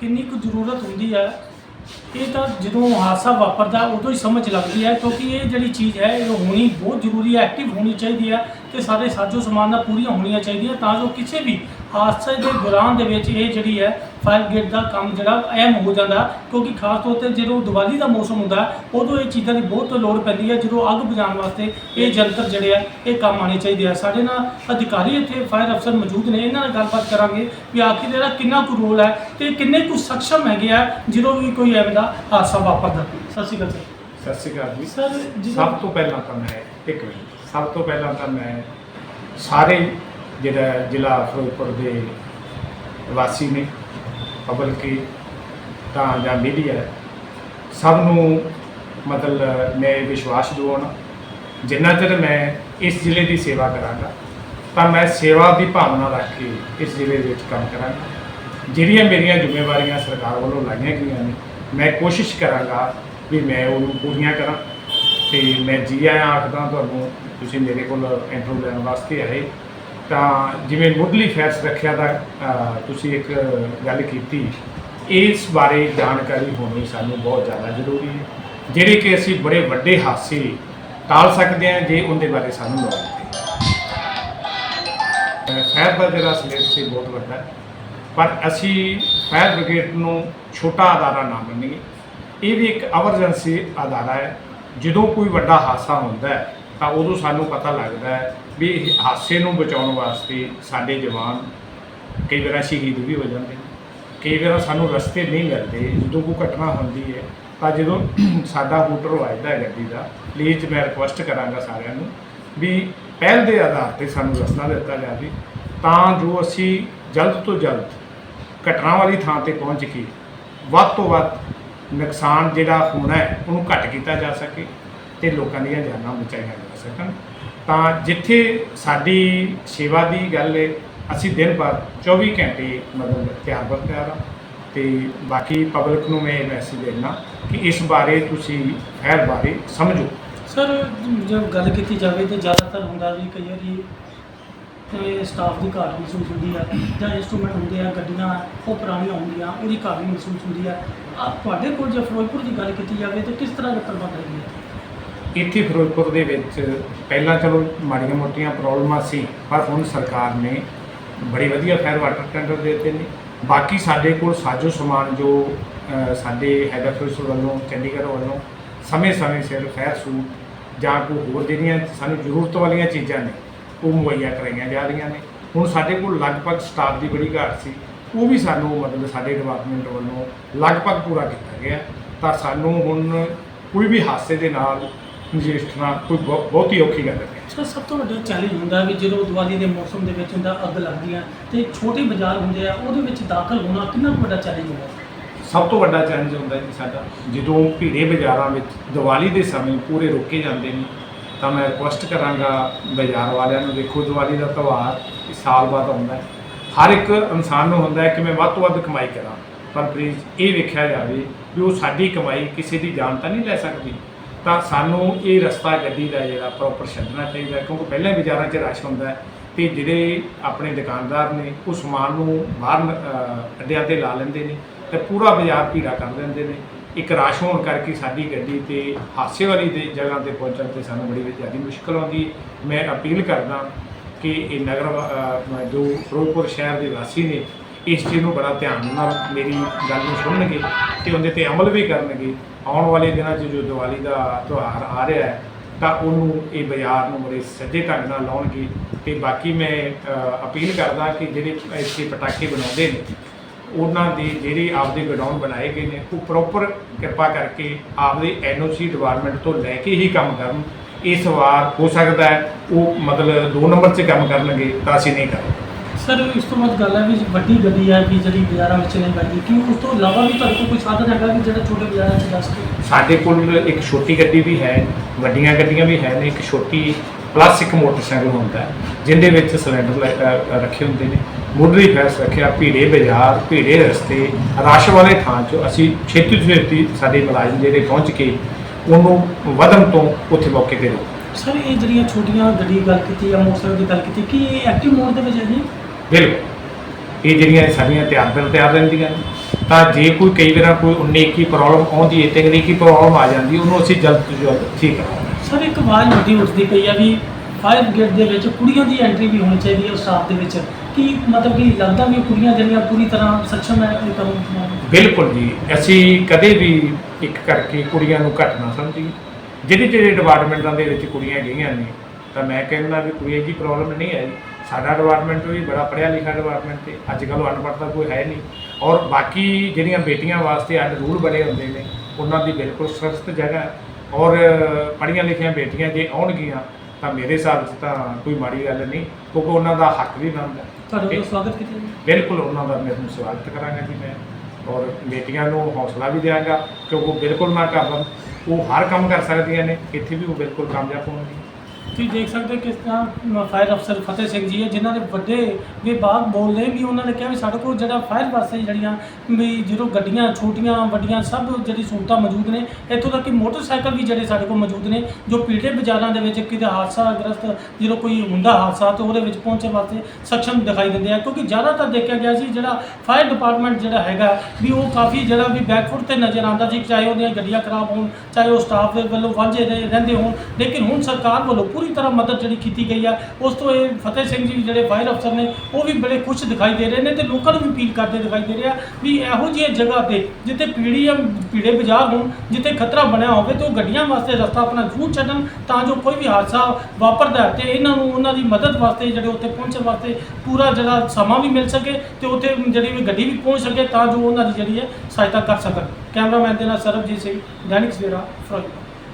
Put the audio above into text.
ਕਿੰਨੀ ਕੁ ਜ਼ਰੂਰਤ ਹੁੰਦੀ ਹੈ, ਇਹ ਤਾਂ ਜਦੋਂ ਹਾਦਸਾ ਵਾਪਰਦਾ ਉਦੋਂ ਹੀ ਸਮਝ ਲੱਗਦੀ ਹੈ, ਕਿਉਂਕਿ ਇਹ ਜਿਹੜੀ ਚੀਜ਼ ਹੈ, ਇਹ ਹੋਣੀ ਬਹੁਤ ਜ਼ਰੂਰੀ ਹੈ ਐਕਟਿਵ ਹੋਣੀ ਚਾਹੀਦੀ ਹੈ ਤੇ ਸਾਰੇ ਸਾਜੋ ਸਮਾਨ ਨਾਲ ਪੂਰੀਆਂ ਹੋਣੀਆਂ ਚਾਹੀਦੀਆਂ ਤਾਂ ਜੋ ਕਿਸੇ ਵੀ ਹਾਦਸੇ ਦੇ ਦੌਰਾਨ ਦੇ ਵਿੱਚ ਇਹ ਜਿਹੜੀ ਹੈ ਫਾਇਰ ਗੇਟ ਦਾ ਕੰਮ ਜਿਹੜਾ ਅਹਿਮ ਹੋ ਜਾਂਦਾ ਕਿਉਂਕਿ ਖਾਸ ਤੌਰ ਤੇ ਜਦੋਂ ਦੀਵਾਲੀ ਦਾ ਮੌਸਮ ਹੁੰਦਾ ਉਦੋਂ ਇਹ ਚੀਜ਼ਾਂ ਦੀ ਬਹੁਤ ਲੋੜ ਪੈਂਦੀ ਹੈ ਜਦੋਂ ਅੱਗ ਬੁਝਾਉਣ ਵਾਸਤੇ ਇਹ ਜੰਤਰ ਜਿਹੜੇ ਆ ਇਹ ਕੰਮ ਆਣੇ ਚਾਹੀਦੇ ਆ। ਸਾਡੇ ਨਾਲ ਅਧਿਕਾਰੀ ਇੱਥੇ ਫਾਇਰ ਅਫਸਰ ਮੌਜੂਦ ਨੇ ਇਹਨਾਂ ਨਾਲ ਗੱਲਬਾਤ ਕਰਾਂਗੇ ਵੀ ਆਖਿਰ ਇਹਦਾ ਕਿੰਨਾ ਕੁ ਰੋਲ ਹੈ ਤੇ ਕਿੰਨੇ ਕੁ ਸક્ષਮ ਹੈਗੇ ਆ ਜਦੋਂ ਵੀ ਕੋਈ ਐਵੇਂ ਦਾ ਹਾਦਸਾ ਵਾਪਰਦਾ। ਸਤਿ ਸ਼੍ਰੀ ਅਕਾਲ ਸਰ। ਸਤਿ ਸ਼੍ਰੀ ਅਕਾਲ ਜੀ। ਸਰ ਸਭ ਤੋਂ ਪਹਿਲਾਂ ਤਾਂ ਮੈਂ ਇੱਕ ਮਿੰਟ ਸਭ ਤੋਂ ਪਹਿਲਾਂ ਤਾਂ ਮੈਂ ਸਾਰੇ ਜਿਹੜਾ ਜ਼ਿਲ੍ਹਾ ਫਿਰੋਜ਼ਪੁਰ ਦੇ ਨਿਵਾਸੀ ਨੇ ਪਬਲਿਕ ਤਾਂ ਜਾਂ ਮੀਡੀਆ ਸਭ ਨੂੰ ਮਤਲਬ ਮੈਂ ਵਿਸ਼ਵਾਸ ਦਿਵਾਉਣਾ, ਜਿੰਨਾ ਚਿਰ ਮੈਂ ਇਸ ਜ਼ਿਲ੍ਹੇ ਦੀ ਸੇਵਾ ਕਰਾਂਗਾ, ਤਾਂ ਮੈਂ ਸੇਵਾ ਦੀ ਭਾਵਨਾ ਰੱਖ ਕੇ ਇਸ ਜ਼ਿਲ੍ਹੇ ਦੇ ਵਿੱਚ ਕੰਮ ਕਰਾਂਗਾ। ਜਿਹੜੀਆਂ ਮੇਰੀਆਂ ਜ਼ਿੰਮੇਵਾਰੀਆਂ ਸਰਕਾਰ ਵੱਲੋਂ ਲਾਈਆਂ ਗਈਆਂ ਨੇ, ਮੈਂ ਕੋਸ਼ਿਸ਼ ਕਰਾਂਗਾ ਵੀ ਮੈਂ ਉਹਨੂੰ ਪੂਰੀਆਂ ਕਰਾਂ। ਤੇ ਮੈਂ ਜੀ ਆਇਆਂ ਆਖਦਾ ਤੁਹਾਨੂੰ, ਤੁਸੀਂ ਮੇਰੇ ਕੋਲ ਇੰਟਰਵਿਊ ਲੈਣ ਵਾਸਤੇ ਆਏ। ਤਾਂ ਜਿਵੇਂ ਮੁੱਢਲੀ ਫੈਸ ਰੱਖਿਆ ਦਾ ਤੁਸੀਂ ਇੱਕ ਗੱਲ ਕੀਤੀ, ਇਸ ਬਾਰੇ ਜਾਣਕਾਰੀ ਹੋਣੀ ਸਾਨੂੰ ਬਹੁਤ ਜ਼ਿਆਦਾ ਜ਼ਰੂਰੀ ਹੈ। ਜਿਹੜੇ ਕਿ ਅਸੀਂ ਬੜੇ ਵੱਡੇ ਹਾਦਸੇ ਟਾਲ ਸਕਦੇ ਹਾਂ ਜੇ ਉਹਦੇ ਬਾਰੇ ਸਾਨੂੰ ਨੌਲੇਜ ਹੈ ਫਾਇਰ ਦਾ ਜਿਹੜਾ ਸਿਲੇਬਸ ਸੀ ਬਹੁਤ ਵੱਡਾ, ਪਰ ਅਸੀਂ ਫਾਇਰ ਬ੍ਰਿਗੇਡ ਨੂੰ ਛੋਟਾ ਅਦਾਰਾ ਨਾ ਮੰਨੀਏ। ਇਹ ਵੀ ਇੱਕ ਐਮਰਜੈਂਸੀ ਅਦਾਰਾ ਹੈ। ਜਦੋਂ ਕੋਈ ਵੱਡਾ ਹਾਦਸਾ ਹੁੰਦਾ ਹੈ ਤਾਂ ਉਦੋਂ ਸਾਨੂੰ ਪਤਾ ਲੱਗਦਾ ਹੈ ਵੀ ਇਹ ਹਾਦਸੇ ਨੂੰ ਬਚਾਉਣ ਵਾਸਤੇ ਸਾਡੇ ਜਵਾਨ ਕਈ ਵਾਰ ਸ਼ਹੀਦ ਵੀ ਹੋ ਜਾਂਦੇ ਨੇ। ਕਈ ਵਾਰ ਸਾਨੂੰ ਰਸਤੇ ਨਹੀਂ ਮਿਲਦੇ, ਜਦੋਂ ਕੋਈ ਘਟਨਾ ਹੁੰਦੀ ਹੈ, ਤਾਂ ਜਦੋਂ ਸਾਡਾ ਹੂਟਰ ਵੱਜਦਾ ਹੈ ਗੱਡੀ ਦਾ ਪਲੀਜ਼ ਮੈਂ ਰਿਕੁਐਸਟ ਕਰਾਂਗਾ ਸਾਰਿਆਂ ਨੂੰ ਵੀ ਪਹਿਲ ਦੇ ਆਧਾਰ ਤੇ ਸਾਨੂੰ ਰਸਤਾ ਦਿੱਤਾ ਜਾਵੇ ਤਾਂ ਜੋ ਅਸੀਂ ਜਲਦ ਤੋਂ ਜਲਦ ਘਟਨਾ ਵਾਲੀ ਥਾਂ ਤੇ ਪਹੁੰਚ ਕੇ ਵੱਧ ਤੋਂ ਵੱਧ ਨੁਕਸਾਨ ਜਿਹੜਾ ਹੋਣਾ ਹੈ, ਉਹਨੂੰ ਘੱਟ ਕੀਤਾ ਜਾ ਸਕੇ ਤੇ ਲੋਕਾਂ ਦੀਆਂ ਜਾਨਾਂ ਬਚਾਈਆਂ ਜਾ ਸਕਣ। ਤਾਂ ਜਿੱਥੇ ਸਾਡੀ ਸੇਵਾ ਦੀ ਗੱਲ ਹੈ ਅਸੀਂ ਦਿਨ ਭਰ 24 ਘੰਟੇ ਮਤਲਬ ਤਿਆਰ ਬਰ ਤਿਆਰ ਹਾਂ ਤੇ ਬਾਕੀ ਪਬਲਿਕ ਨੂੰ ਮੈਂ ਮੈਸੇਜ ਦੇਣਾ ਕਿ ਇਸ ਬਾਰੇ ਤੁਸੀਂ ਫੈਰ ਬਾਰੇ ਸਮਝੋ। ਸਰ ਜੇ ਗੱਲ ਕੀਤੀ ਜਾਵੇ ਤਾਂ ਜ਼ਿਆਦਾਤਰ ਹੁੰਦਾ ਵੀ ਕਈ ਵਾਰੀ ਤੇ ਸਟਾਫ ਦੀ ਘਾਟ ਮਹਿਸੂਸ ਹੁੰਦੀ ਆ ਜਾਂ ਇੰਸਟਰੂਮੈਂਟ ਹੁੰਦੇ ਆ, ਗੱਡੀਆਂ ਉਹ ਪੁਰਾਣੀਆਂ ਹੁੰਦੀਆਂ, ਉਹਦੀ ਘਾਟ ਵੀ ਮਹਿਸੂਸ ਹੁੰਦੀ ਆ। ਆ ਤੁਹਾਡੇ ਕੋਲ ਜੇ ਫਿਰੋਜ਼ਪੁਰ ਦੀ ਗੱਲ ਕੀਤੀ ਜਾਵੇ ਤਾਂ ਕਿਸ ਤਰ੍ਹਾਂ ਦਾ ਪ੍ਰਬੰਧ ਹੈਗੀ ਹੈ ਇੱਥੇ ਫਿਰੋਜ਼ਪੁਰ ਦੇ ਵਿੱਚ ਪਹਿਲਾਂ ਚਲੋ ਮਾੜੀਆਂ ਮੋਟੀਆਂ ਪ੍ਰੋਬਲਮਾਂ ਸੀ, ਪਰ ਹੁਣ ਸਰਕਾਰ ਨੇ ਬੜੀ ਵਧੀਆ ਫਾਇਰ ਵਾਟਰ ਟੈਂਡਰ ਦੇ ਦਿੱਤੇ ਨੇ। ਬਾਕੀ ਸਾਡੇ ਕੋਲ ਸਾਜੋ ਸਮਾਨ ਜੋ ਸਾਡੇ ਹੈਡ ਫਿਰੋਜ਼ਪੁਰ ਵੱਲੋਂ, ਚੰਡੀਗੜ੍ਹ ਵੱਲੋਂ, ਸਮੇਂ-ਸਮੇਂ ਸਿਰ ਫਾਇਰ ਸੂਟ ਜਾਂ ਕੋਈ ਹੋਰ ਜਿਹੜੀਆਂ ਸਾਨੂੰ ਜ਼ਰੂਰਤ ਵਾਲੀਆਂ ਚੀਜ਼ਾਂ ਨੇ, ਉਹ ਮੁਹੱਈਆ ਕਰਾਈਆਂ ਜਾ ਰਹੀਆਂ ਨੇ। ਹੁਣ ਸਾਡੇ ਕੋਲ ਲਗਭਗ ਸਟਾਫ ਦੀ ਬੜੀ ਘਾਟ ਸੀ, ਉਹ ਵੀ ਸਾਨੂੰ ਮਤਲਬ ਸਾਡੇ ਡਿਪਾਰਟਮੈਂਟ ਵੱਲੋਂ ਲਗਭਗ ਪੂਰਾ ਕੀਤਾ ਗਿਆ। ਤਾਂ ਸਾਨੂੰ ਹੁਣ ਕੋਈ ਵੀ ਹਾਦਸੇ ਦੇ ਨਾਲ ਨਜਿੱਠਣਾ ਕੋਈ ਬਹੁ- ਬਹੁਤੀ ਔਖੀ ਗੱਲ ਨਹੀਂ। ਸਰ ਸਭ ਤੋਂ ਵੱਡਾ ਚੈਲੰਜ ਹੁੰਦਾ ਵੀ ਜਦੋਂ ਦੀਵਾਲੀ ਦੇ ਮੌਸਮ ਦੇ ਵਿੱਚ ਹੁੰਦਾ ਅੱਗ ਲੱਗਦੀ ਆ ਤੇ ਛੋਟੇ ਬਾਜ਼ਾਰ ਹੁੰਦੇ ਆ ਉਹਦੇ ਵਿੱਚ ਦਾਖਲ ਹੋਣਾ ਕਿੰਨਾ ਕੁ ਵੱਡਾ ਚੈਲੰਜ ਹੁੰਦਾ? ਸਭ ਤੋਂ ਵੱਡਾ ਚੈਲੰਜ ਹੁੰਦਾ ਜੀ ਸਾਡਾ ਜਦੋਂ ਭੀੜੇ ਬਾਜ਼ਾਰਾਂ ਵਿੱਚ ਦੀਵਾਲੀ ਦੇ ਸਮੇਂ ਪੂਰੇ ਰੋਕੇ ਜਾਂਦੇ ਨੇ ਤਾਂ ਮੈਂ ਰਿਕੁਐਸਟ ਕਰਾਂਗਾ ਬਾਜ਼ਾਰ ਵਾਲਿਆਂ ਨੂੰ ਦੇਖੋ ਦੀਵਾਲੀ ਦਾ ਤਿਉਹਾਰ ਇਹ ਸਾਲ ਬਾਅਦ ਆਉਂਦਾ ਹੈ। ਹਰ ਇੱਕ ਇਨਸਾਨ ਨੂੰ ਹੁੰਦਾ ਹੈ ਕਿ ਮੈਂ ਵੱਧ ਤੋਂ ਵੱਧ ਕਮਾਈ ਕਰਾਂ ਪਰ ਪਲੀਜ਼ ਇਹ ਵੇਖਿਆ ਜਾਵੇ ਵੀ ਉਹ ਸਾਡੀ ਕਮਾਈ ਕਿਸੇ ਦੀ ਜਾਨ ਤਾਂ ਨਹੀਂ ਲੈ ਸਕਦੀ। ਤਾਂ ਸਾਨੂੰ ਇਹ ਰਸਤਾ ਗੱਡੀ ਦਾ ਜਿਹੜਾ ਪ੍ਰੋਪਰ ਛੱਡਣਾ ਚਾਹੀਦਾ ਕਿਉਂਕਿ ਪਹਿਲਾਂ ਹੀ ਬਾਜ਼ਾਰਾਂ 'ਚ ਰਸ਼ ਹੁੰਦਾ ਹੈ ਤੇ ਜਿਹੜੇ ਆਪਣੇ ਦੁਕਾਨਦਾਰ ਨੇ ਉਹ ਸਮਾਨ ਨੂੰ ਬਾਹਰ ਅੱਡਿਆਂ ਤੇ ਲਾ ਲੈਂਦੇ ਨੇ ਤੇ ਪੂਰਾ ਬਾਜ਼ਾਰ ਭੀੜਾ ਕਰ ਦਿੰਦੇ ਨੇ ਇੱਕ ਰਸ਼ ਹੋਣ ਕਰਕੇ ਸਾਡੀ ਗੱਡੀ ਤੇ ਹਾਸੇ ਵਾਲੀ ਦੇ ਜਗ੍ਹਾ ਤੇ ਪਹੁੰਚਣ ਤੇ ਸਾਨੂੰ ਬੜੀ ਜ਼ਿਆਦਾ ਮੁਸ਼ਕਲ ਆਉਂਦੀ ਹੈ। ਮੈਂ ਅਪੀਲ ਕਰਦਾ ਕਿ ਇਹ ਨਗਰ ਜੋ ਫਿਰੋਜ਼ਪੁਰ ਸ਼ਹਿਰ ਦੇ ਵਾਸੀ ਨੇ ਇਸ ਚੀਜ਼ ਨੂੰ ਬੜਾ ਧਿਆਨ ਨਾਲ ਮੇਰੀ ਗੱਲ ਨੂੰ ਸੁਣਨਗੇ ਤੇ ਉਹਦੇ ਤੇ ਅਮਲ ਵੀ ਕਰਨਗੇ। ਆਉਣ ਵਾਲੇ ਦਿਨਾਂ 'ਚ ਜੋ ਦੀਵਾਲੀ ਦਾ ਤਿਉਹਾਰ ਆ ਰਿਹਾ ਹੈ, ਤਾਂ ਉਹਨੂੰ ਇਹ ਬਾਜ਼ਾਰ ਨੂੰ ਬੜੇ ਸੱਜੇ ਢੰਗ ਨਾਲ ਲਾਉਣਗੇ। ਤੇ ਬਾਕੀ ਮੈਂ ਅਪੀਲ ਕਰਦਾ ਕਿ ਜਿਹੜੇ ਇੱਥੇ ਪਟਾਕੇ ਬਣਾਉਂਦੇ ਨੇ, ਉਹਨਾਂ ਦੇ ਜਿਹੜੇ ਆਪਦੇ ਗਡਾਊਨ ਬਣਾਏ ਗਏ ਨੇ, ਉਹ ਪ੍ਰੋਪਰ ਕਿਰਪਾ ਕਰਕੇ ਆਪਦੇ ਐਨਓਸੀ ਡਿਪਾਰਟਮੈਂਟ ਤੋਂ ਲੈ ਕੇ ਹੀ ਕੰਮ ਕਰਨ। ਇਸ ਵਾਰ ਹੋ ਸਕਦਾ ਹੈ ਉਹ ਮਤਲਬ ਦੋ ਨੰਬਰ 'ਚ ਕੰਮ ਕਰਨਗੇ, ਤਾਂ ਅਸੀਂ ਨਹੀਂ ਕਰਾਂਗੇ। ਸਰ ਇਸ ਤੋਂ ਬਾਅਦ ਗੱਲ ਹੈ ਵੀ ਵੱਡੀ ਗੱਡੀ ਹੈ ਵੀ ਜਿਹੜੀ ਬਾਜ਼ਾਰਾਂ ਵਿੱਚ ਨਹੀਂ ਪੈਂਦੀ ਕਿ ਉਸ ਤੋਂ ਇਲਾਵਾ ਵੀ ਤੁਹਾਡੇ ਕੋਲ ਕੋਈ ਸਾਧਨ ਹੈਗਾ ਵੀ ਜਿਹੜਾ ਛੋਟੇ ਬਾਜ਼ਾਰਾਂ 'ਚ ਜਾ ਸਕੇ ਸਾਡੇ ਕੋਲ ਇੱਕ ਛੋਟੀ ਗੱਡੀ ਵੀ ਹੈ ਵੱਡੀਆਂ ਗੱਡੀਆਂ ਵੀ ਹੈ ਨੇ ਇੱਕ ਛੋਟੀ ਪਲੱਸ ਇੱਕ ਮੋਟਰਸਾਈਕਲ ਹੁੰਦਾ ਹੈ ਜਿੰਦੇ ਵਿੱਚ ਸਿਲੰਡਰ ਲੈ- ਅ, ਰੱਖੇ ਹੁੰਦੇ ਨੇ। ਮੁੱਢਲੀ ਫੈਸ ਰੱਖਿਆ ਭੀੜੇ ਬਾਜ਼ਾਰ ਭੀੜੇ ਰਸਤੇ ਰਸ਼ ਵਾਲੇ ਥਾਂ 'ਚ ਅਸੀਂ ਛੇਤੀ ਤੋਂ ਛੇਤੀ ਸਾਡੇ ਮੁਲਾਜ਼ਮ ਜਿਹੜੇ ਪਹੁੰਚ ਕੇ ਉਹਨੂੰ ਵਧਣ ਤੋਂ ਉੱਥੇ ਮੌਕੇ ਤੇ ਰੋਕ ਸਰ ਇਹ ਜਿਹੜੀਆਂ ਛੋਟੀਆਂ ਗੱਡੀ ਗੱਲ ਕੀਤੀ ਜਾਂ ਮੋਟਰਸਾਈਕਲ ਦੀ ਗੱਲ ਕੀਤੀ ਕੀ ਇਹ ਐਕਟਿਵ ਮੋਡ ਦੇ ਵਿੱਚ ਹੈ ਜੀ? ਬਿਲਕੁਲ। ਇਹ ਜਿਹੜੀਆਂ ਸਾਡੀਆਂ ਤਿਆਰ ਬਿਲ ਤਿਆਰ ਰਹਿੰਦੀਆਂ ਤਾਂ ਜੇ ਕੋਈ ਕਈ ਵਾਰ ਕੋਈ 19 21 ਪ੍ਰੋਬਲਮ ਆਉਂਦੀ ਹੈ ਤੇ ਕੀ ਪ੍ਰੋਬਲਮ ਆ ਜਾਂਦੀ ਉਹਨੂੰ ਅਸੀਂ ਜਲਦ ਤੋਂ ਜਲਦ ਠੀਕ ਕਰਾਂਗੇ ਸਰ ਇੱਕ ਆਵਾਜ਼ ਵੱਡੀ ਉੱਠਦੀ ਪਈ ਆ ਵੀ ਫਾਇਰ ਬ੍ਰਿਗੇਡ ਦੇ ਵਿੱਚ ਕੁੜੀਆਂ ਦੀ ਐਂਟਰੀ ਵੀ ਹੋਣੀ ਚਾਹੀਦੀ ਹੈ ਉਸ ਸਟਾਫ ਦੇ ਵਿੱਚ। ਕੀ ਮਤਲਬ ਕਿ ਲੱਗਦਾ ਵੀ ਕੁੜੀਆਂ ਜਿਹੜੀਆਂ ਪੂਰੀ ਤਰ੍ਹਾਂ ਸક્ષਮ ਹੈ ਇਹ ਕੰਮ ਬਿਲਕੁਲ ਜੀ। ਅਸੀਂ ਕਦੇ ਵੀ ਇੱਕ ਕਰਕੇ ਕੁੜੀਆਂ ਨੂੰ ਘੱਟ ਨਾ ਸਮਝੀਏ। ਜਿਹੜੇ ਜਿਹੜੇ ਡਿਪਾਰਟਮੈਂਟਾਂ ਦੇ ਵਿੱਚ ਕੁੜੀਆਂ ਗਈਆਂ ਨੇ ਤਾਂ ਮੈਂ ਕਹਿੰਦਾ ਵੀ ਕੋਈ ਇਹਦੀ ਪ੍ਰੋਬਲਮ ਨਹੀਂ ਹੈ ਜੀ। ਸਾਡਾ ਡਿਪਾਰਟਮੈਂਟ ਵੀ ਬੜਾ ਪੜ੍ਹਿਆ ਲਿਖਿਆ ਡਿਪਾਰਟਮੈਂਟ ਤੇ ਅੱਜ ਕੱਲ੍ਹ ਅਨਪੜ੍ਹਤਾ ਕੋਈ ਹੈ ਨਹੀਂ। ਔਰ ਬਾਕੀ ਜਿਹੜੀਆਂ ਬੇਟੀਆਂ ਵਾਸਤੇ ਅੱਡ ਰੂਲ ਬਣੇ ਹੁੰਦੇ ਨੇ ਉਹਨਾਂ ਦੀ ਬਿਲਕੁਲ ਸੁਰੱਖਿਅਤ ਜਗ੍ਹਾ ਔਰ ਪੜ੍ਹੀਆਂ ਲਿਖੀਆਂ ਬੇਟੀਆਂ ਜੇ ਆਉਣਗੀਆਂ ਤਾਂ ਮੇਰੇ ਹਿਸਾਬ 'ਚ ਤਾਂ ਕੋਈ ਮਾੜੀ ਗੱਲ ਨਹੀਂ ਕਿਉਂਕਿ ਉਹਨਾਂ ਦਾ ਹੱਕ ਵੀ ਬਣਦਾ ਤੁਹਾਡਾ ਸਵਾਗਤ ਕੀਤਾ ਜੀ? ਬਿਲਕੁਲ ਉਹਨਾਂ ਦਾ ਮੈਂ ਤੁਹਾਨੂੰ ਸਵਾਗਤ ਕਰਾਂਗਾ ਜੀ ਮੈਂ। ਔਰ ਬੇਟੀਆਂ ਨੂੰ ਹੌਸਲਾ ਵੀ ਦਿਆਂਗਾ ਕਿਉਂਕਿ ਉਹ ਬਿਲਕੁਲ ਨਾ ਕਰਨ ਉਹ ਹਰ ਕੰਮ ਕਰ ਸਕਦੀਆਂ ਨੇ ਇੱਥੇ ਵੀ ਉਹ ਬਿਲਕੁਲ ਕਾਮਯਾਬ ਹੋਣਗੀਆਂ। ਤੁਸੀਂ ਦੇਖ ਸਕਦੇ ਹੋ ਕਿਸ ਤਰ੍ਹਾਂ ਫਾਇਰ ਅਫਸਰ ਫਤਿਹ ਸਿੰਘ ਜੀ ਹੈ, ਜਿਨ੍ਹਾਂ ਦੇ ਵੱਡੇ ਵਿਭਾਗ ਬੋਲਦੇ ਵੀ ਉਹਨਾਂ ਨੇ ਕਿਹਾ ਵੀ ਸਾਡੇ ਕੋਲ ਜਿਹੜਾ ਫਾਇਰ ਵਾਸਤੇ ਜਿਹੜੀਆਂ, ਵੀ ਜਦੋਂ ਗੱਡੀਆਂ ਛੋਟੀਆਂ, ਵੱਡੀਆਂ ਸਭ ਜਿਹੜੀ ਸਹੂਲਤਾਂ ਮੌਜੂਦ ਨੇ, ਇੱਥੋਂ ਤੱਕ ਕਿ ਮੋਟਰਸਾਈਕਲ ਵੀ ਜਿਹੜੇ ਸਾਡੇ ਕੋਲ ਮੌਜੂਦ ਨੇ, ਜੋ ਪੀੜੇ ਬਾਜ਼ਾਰਾਂ ਦੇ ਵਿੱਚ ਕਿਤੇ ਹਾਦਸਾ ਗ੍ਰਸਤ ਜਦੋਂ ਕੋਈ ਹੁੰਦਾ ਹਾਦਸਾ ਤੇ ਉਹਦੇ ਵਿੱਚ ਪਹੁੰਚਣ ਵਾਸਤੇ ਸક્ષਮ ਦਿਖਾਈ ਦਿੰਦੇ ਆ, ਕਿਉਂਕਿ ਜ਼ਿਆਦਾਤਰ ਦੇਖਿਆ ਗਿਆ ਸੀ ਜਿਹੜਾ ਫਾਇਰ ਡਿਪਾਰਟਮੈਂਟ ਜਿਹੜਾ ਹੈਗਾ, ਵੀ ਉਹ ਕਾਫੀ ਜਿਹੜਾ ਵੀ ਬੈਕਫੁੱਟ ਤੇ ਨਜ਼ਰ ਆਉਂਦਾ ਸੀ, ਚਾਹੇ ਉਹਦੀਆਂ ਗੱਡੀਆਂ ਖਰਾਬ ਹੋਣ, ਚਾਹੇ ਉਹ ਸਟਾਫ ਦੇ ਵੱਲੋਂ ਵਾਂਝੇ ਰਹੇ- ਰਹਿੰਦੇ ਹੋਣ, ਲੇਕਿਨ ਹੁਣ ਸਰਕਾਰ ਵੱਲੋਂ ਪੂਰੀ ਤਰ੍ਹਾਂ ਮਦਦ ਜਿਹੜੀ ਕੀਤੀ ਗਈ ਆ। ਉਸ ਤੋਂ ਇਹ ਫਤਿਹ ਸਿੰਘ ਜੀ ਜਿਹੜੇ ਫਾਇਰ ਅਫਸਰ ਨੇ, ਉਹ ਵੀ ਬੜੇ ਖੁਸ਼ ਦਿਖਾਈ ਦੇ ਰਹੇ ਨੇ ਤੇ ਲੋਕਾਂ ਨੂੰ ਵੀ ਅਪੀਲ ਕਰਦੇ ਦਿਖਾਈ ਦੇ ਰਿਹਾ ਵੀ ਇਹੋ ਜਿਹੀ ਜਗ੍ਹਾ ਤੇ ਜਿੱਥੇ ਪੀੜੀ ਜਾਂ ਪੀੜੇ ਬਾਜ਼ਾਰ ਹੋਣ, ਜਿੱਥੇ ਖਤਰਾ ਬਣਿਆ ਹੋਵੇ ਤੇ ਉਹ ਗੱਡੀਆਂ ਵਾਸਤੇ ਰਸਤਾ ਆਪਣਾ ਜ਼ਰੂਰ ਛੱਡਣ ਤਾਂ ਜੋ ਕੋਈ ਵੀ ਹਾਦਸਾ ਵਾਪਰਦਾ ਹੈ ਤੇ ਇਹਨਾਂ ਨੂੰ ਉਹਨਾਂ ਦੀ ਮਦਦ ਵਾਸਤੇ ਜਿਹੜੇ ਉੱਥੇ ਪਹੁੰਚਣ ਵਾਸਤੇ ਪੂਰਾ ਜਿਹੜਾ ਸਮਾਂ ਵੀ ਮਿਲ ਸਕੇ ਤੇ ਉੱਥੇ ਜਿਹੜੀ ਵੀ ਗੱਡੀ ਵੀ ਪਹੁੰਚ ਸਕੇ ਤਾਂ ਜੋ ਉਹਨਾਂ ਦੀ ਜਿਹੜੀ ਹੈ ਸਹਾਇਤਾ ਕਰ ਸਕਣ। ਕੈਮਰਾਮੈਨ ਦੇ ਨਾਲ ਸਰਬਜੀਤ ਸਿੰਘ, ਦੈਨਿਕ ਸਵੇਰਾ, ਫਿਰੋਜ਼ਪੁਰ।